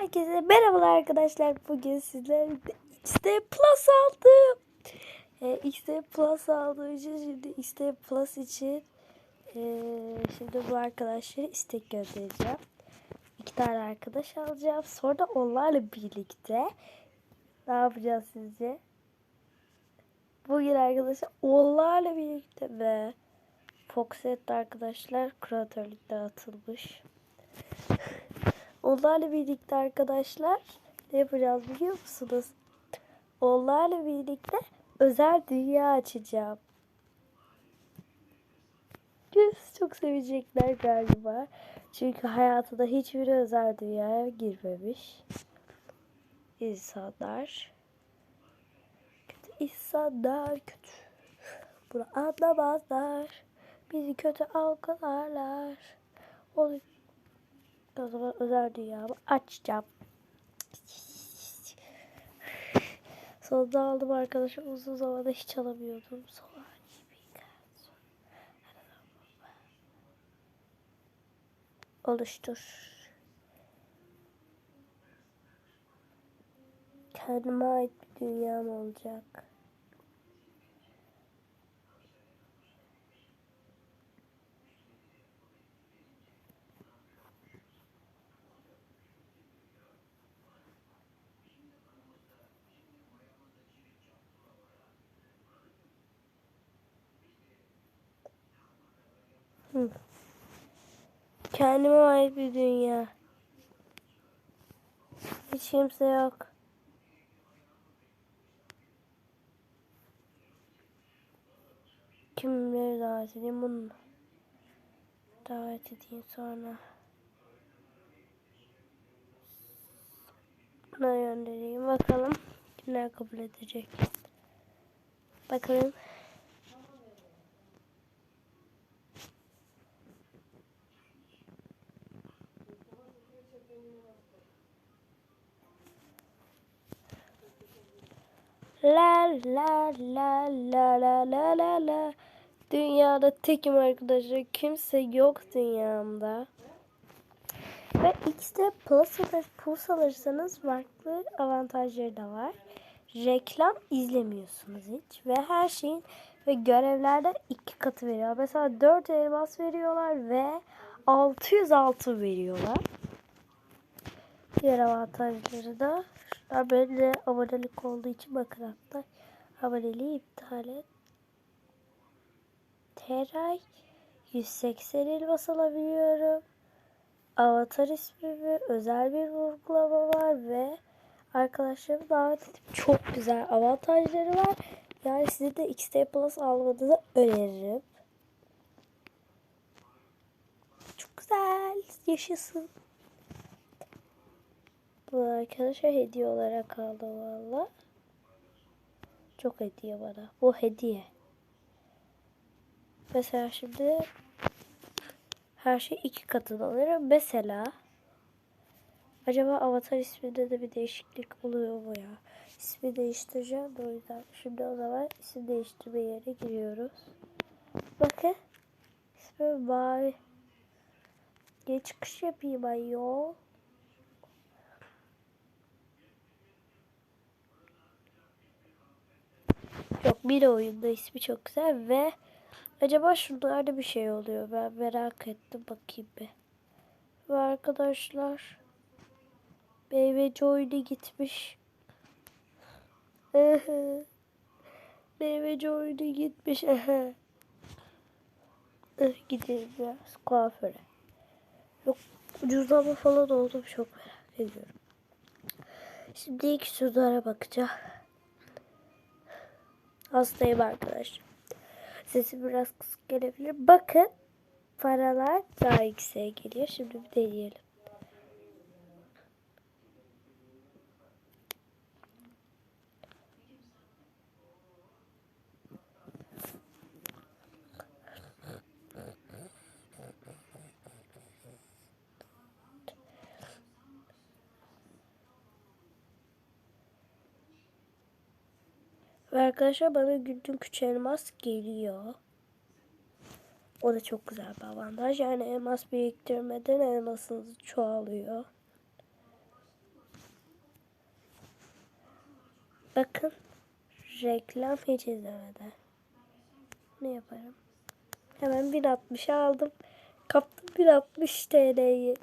Herkese merhabalar arkadaşlar. Bugün sizlerle XD Plus aldım. Ee, XD Plus aldığım şimdi XD Plus için ee, şimdi bu arkadaşlara istek göndereceğim. İki tane arkadaş alacağım. Sonra onlarla birlikte ne yapacağız sizce? Bugün arkadaşlar onlarla birlikte ve Foxet arkadaşlar kreatörlükten atılmış. Onlarla birlikte arkadaşlar ne yapacağız biliyor musunuz? Onlarla birlikte özel dünya açacağım. Siz çok sevecekler galiba. Çünkü hayatında hiçbir özel dünyaya girmemiş. insanlar. Kötü insanlar kötü. Bunu anlamazlar. Bizi kötü algılarlar. Onu o zaman özel dünyamı açacağım. Sonunda aldım arkadaşlar. Uzun zamanda hiç alamıyordum. Sonra oluştur. Kendime ait bir dünyam olacak. Kendime ait bir dünya. Hiç kimse yok. Kimleri davet edeyim bunu. Davet edeyim sonra. Buna göndereyim. Bakalım kimler kabul edecek. Bakalım. La la la la la la la la. Dünyada tekim arkadaşlar. Kimse yok dünyamda. Ve X'de Plus ve Plus alırsanız farklı avantajları da var. Reklam izlemiyorsunuz hiç. Ve her şeyin ve görevlerden iki katı veriyor. Mesela 4 elmas veriyorlar ve 600 altın veriyorlar. Diğer avantajları da şunlar böyle abonelik olduğu için bakın hatta aboneliği iptal et. Teray 180 elmas alabiliyorum. Avatar ismi ve özel bir vurgulama var ve arkadaşlarımı davet çok güzel avantajları var. Yani size de XT Plus almanızı öneririm. Çok güzel. Yaşasın. Bu arkadaşa hediye olarak aldım valla. Çok hediye bana. Bu hediye. Mesela şimdi her şey iki katını alırım. Mesela acaba avatar isminde de bir değişiklik oluyor mu ya? İsmi değiştireceğim de o yüzden. Şimdi o zaman isim değiştirme yerine giriyoruz. Bakın. İsmi Mavi. Geç çıkış yapayım ayol. Bir oyunda ismi çok güzel ve acaba şunlarda bir şey oluyor. Ben merak ettim bakayım bir. Ve arkadaşlar meyveci oyunu gitmiş. meyveci oyunu gitmiş. Gidelim biraz kuaföre. Yok ucuzlama falan oldu çok merak ediyorum. Şimdi ilk şunlara bakacağım. Hastayım arkadaşlar. Sesi biraz kısık gelebilir. Bakın paralar daha yükseğe geliyor. Şimdi bir deneyelim. Ve arkadaşlar bana Güldün Küçük Elmas geliyor. O da çok güzel bir avantaj. Yani elmas biriktirmeden elmasınız çoğalıyor. Bakın reklam hiç izlemeden. Ne yaparım? Hemen 1.60 aldım. Kaptım 1.60 TL'yi.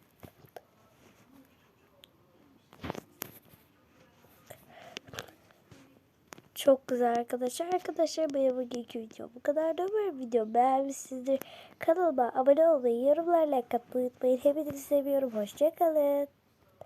Çok güzel arkadaşlar. Arkadaşlar benim bugünkü video bu kadar da umarım video beğenmişsinizdir. Kanalıma abone olmayı, yorumlarla katmayı unutmayın. Hepinizi seviyorum. Hoşçakalın.